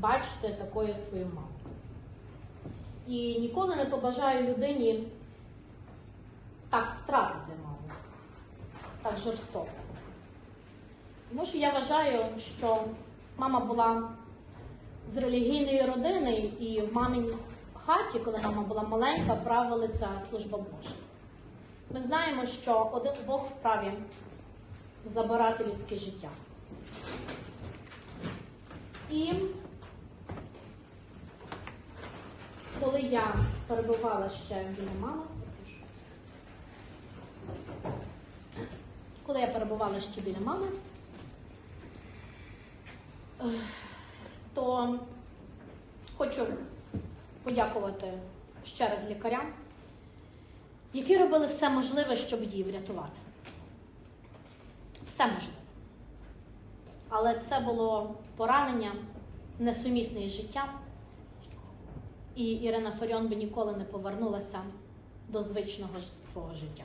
бачити такою свою маму. І ніколи не побажаю людині так втратити маму, так жорстоко. Тому що я вважаю, що мама була з релігійної родини, і в маминій хаті, коли мама була маленька, правилася служба Божа. Ми знаємо, що один Бог вправі забирати людське життя. І коли я перебувала ще біля мами, коли я перебувала ще біля мами, то хочу подякувати ще раз лікарям, які робили все можливе, щоб її врятувати. Все можливе. Але це було поранення несумісне із життям. І Ірина Фаріон би ніколи не повернулася до звичного свого життя.